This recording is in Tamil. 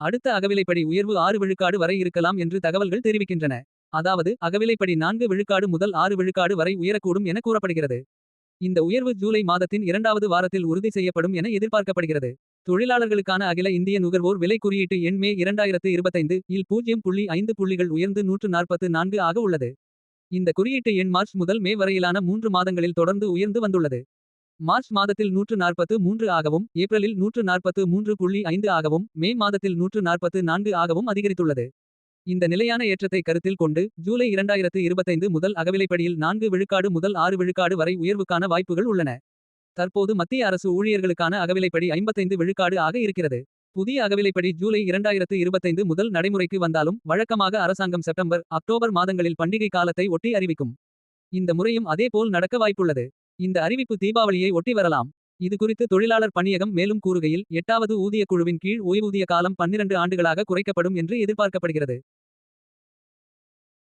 அடுத்த அகவிலைப்படி உயர்வு ஆறு விழுக்காடு வரை இருக்கலாம் என்று தகவல்கள் தெரிவிக்கின்றன. அதாவது அகவிலைப்படி நான்கு விழுக்காடு முதல் ஆறு விழுக்காடு வரை உயரக்கூடும் என கூறப்படுகிறது. இந்த உயர்வு ஜூலை மாதத்தின் இரண்டாவது வாரத்தில் உறுதி செய்யப்படும் என எதிர்பார்க்கப்படுகிறது. தொழிலாளர்களுக்கான அகில இந்திய நுகர்வோர் விலை குறியீட்டு எண் மே 2025 இல் பூஜ்ஜியம் புள்ளி ஐந்து புள்ளிகள் உயர்ந்து 144 ஆக உள்ளது. இந்த குறியீட்டு எண் மார்ச் முதல் மே வரையிலான மூன்று மாதங்களில் தொடர்ந்து உயர்ந்து வந்துள்ளது. மார்ச் மாதத்தில் 143 ஆகவும் ஏப்ரலில் 143.5 ஆகவும் மே மாதத்தில் 144 ஆகவும் அதிகரித்துள்ளது. இந்த நிலையான ஏற்றத்தை கருத்தில் கொண்டு ஜூலை 2025 முதல் அகவிலைப்படியில் நான்கு விழுக்காடு முதல் ஆறு விழுக்காடு வரை உயர்வுக்கான வாய்ப்புகள் உள்ளன. தற்போது மத்திய அரசு ஊழியர்களுக்கான அகவிலைப்படி 55 விழுக்காடு ஆக இருக்கிறது. புதிய அகவிலைப்படி ஜூலை 2025 முதல் நடைமுறைக்கு வந்தாலும் வழக்கமாக அரசாங்கம் செப்டம்பர் அக்டோபர் மாதங்களில் பண்டிகை காலத்தை ஒட்டி அறிவிக்கும். இந்த முறையும் அதேபோல் நடக்க வாய்ப்புள்ளது. இந்த அறிவிப்பு தீபாவளியை ஒட்டி வரலாம். இது குறித்து தொழிலாளர் பணியகம் மேலும் கூறுகையில் எட்டாவது ஊதியக் குழுவின் கீழ் ஓய்வூதிய காலம் 12 ஆண்டுகளாக குறைக்கப்படும் என்று எதிர்பார்க்கப்படுகிறது.